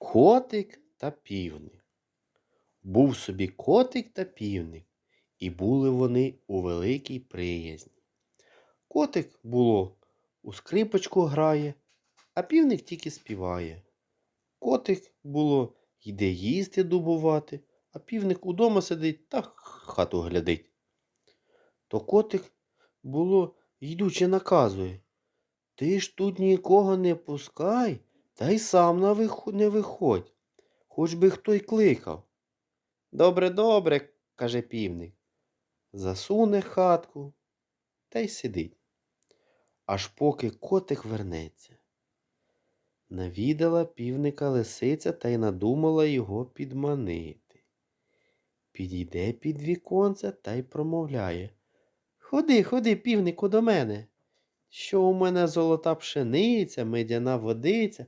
Котик та півник. Був собі котик та півник, і були вони у великій приязні. Котик було у скрипочку грає, а півник тільки співає. Котик було йде їсти дубувати, а півник удома сидить та хату глядить. То котик було йдучи наказує. Ти ж тут нікого не пускай, та й сам не виходь, хоч би хто й кликав. Добре, добре, каже півник. Засуне хатку та й сидить. Аж поки котик вернеться. Навідала півника лисиця та й надумала його підманити. Підійде під віконце та й промовляє. Ходи, ходи, півнику, до мене. Що у мене золота пшениця, медяна водиця,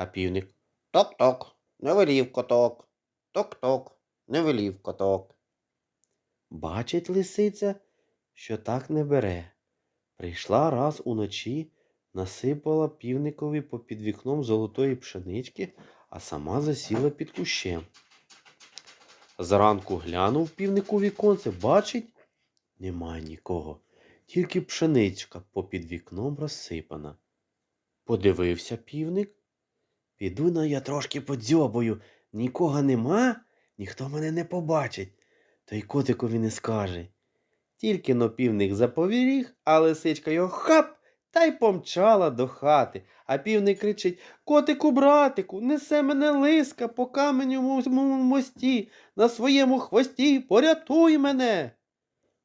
а півник Ток-ток, не велів коток. Ток-ток, не велів коток. Бачить лисиця, що так не бере. Прийшла раз уночі, насипала півникові попід вікном золотої пшенички, а сама засіла під кущем. Зранку глянув півник у віконце, бачить, нема нікого, тільки пшеничка попід вікном розсипана. Подивився півник. Піду на я трошки подзьобую, нікого нема, ніхто мене не побачить, то й котикові не скаже. Тільки но півник заповіріг, а лисичка його хап та й помчала до хати. А півник кричить Котику, братику, несе мене лиска по каменному мості, на своєму хвості, порятуй мене.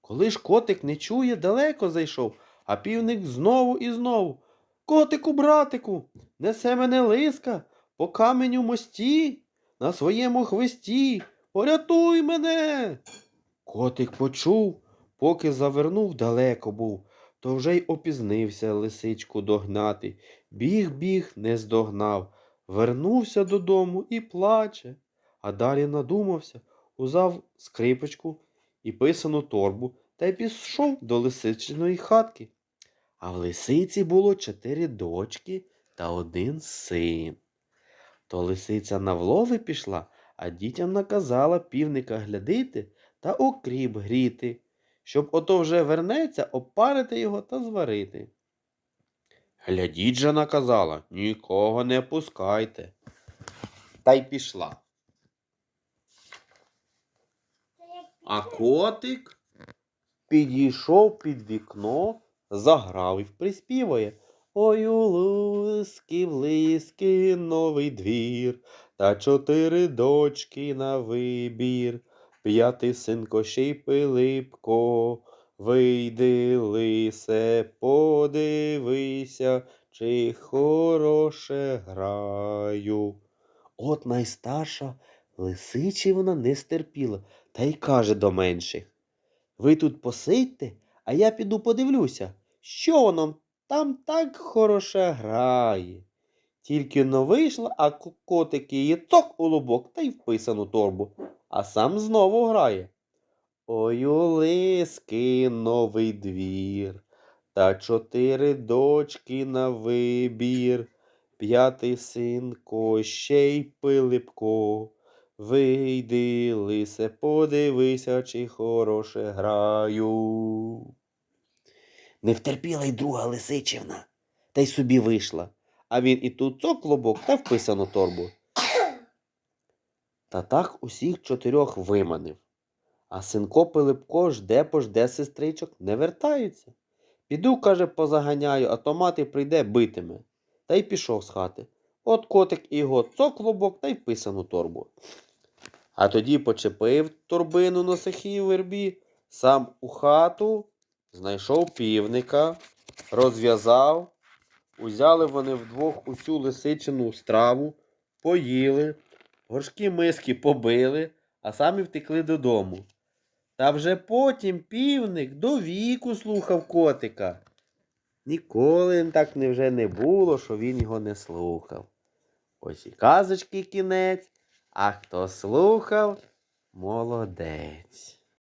Коли ж котик не чує, далеко зайшов, а півник знову і знову. Котику, братику, несе мене лиска по каменю мості, на своєму хвості, порятуй мене. Котик почув, поки завернув, далеко був, то вже й опізнився лисичку догнати. Біг, біг, не здогнав, вернувся додому і плаче. А далі надумався, узяв скрипочку і писану торбу та й пішов до лисичиної хатки. А в лисиці було чотири дочки та один син. То лисиця на влови пішла, а дітям наказала півника глядити та окріп гріти, щоб ото вже вернеться, опарити його та зварити. Глядіть же наказала, нікого не пускайте. Та й пішла. А котик підійшов під вікно, заграв і приспівує. Ой, у луски, в лиски новий двір, та чотири дочки на вибір. П'ятий син Кощей Пилипко, вийди, лисе, подивися, чи хороше граю. От найстарша лисичівна не стерпіла та й каже до менших. Ви тут посидьте, а я піду подивлюся, що воно там так хороше грає. Тільки но вийшла, а ко- котик її цок у лобок та й вписану торбу, а сам знову грає. Ой, у лиски новий двір, та чотири дочки на вибір, п'ятий син Кощей Пилипко. Вийди, лисе, подивися, чи хороше граю. Не втерпіла й друга лисичівна, та й собі вийшла, а він і тут цок клобок та вписану торбу. Та так усіх чотирьох виманив. А синко Пилипко жде пожде сестричок, не вертаються. Піду, каже, позаганяю, а то мати прийде битиме. Та й пішов з хати. От котик і його цок клобок та й вписану торбу. А тоді почепив торбину на сухій вербі, сам у хату знайшов півника, розв'язав, узяли вони вдвох усю лисичину страву, поїли, горшки миски побили, а самі втекли додому. Та вже потім півник до віку слухав котика. Ніколи так невже не було, що він його не слухав. Ось і казочки кінець, а хто слухав, молодець.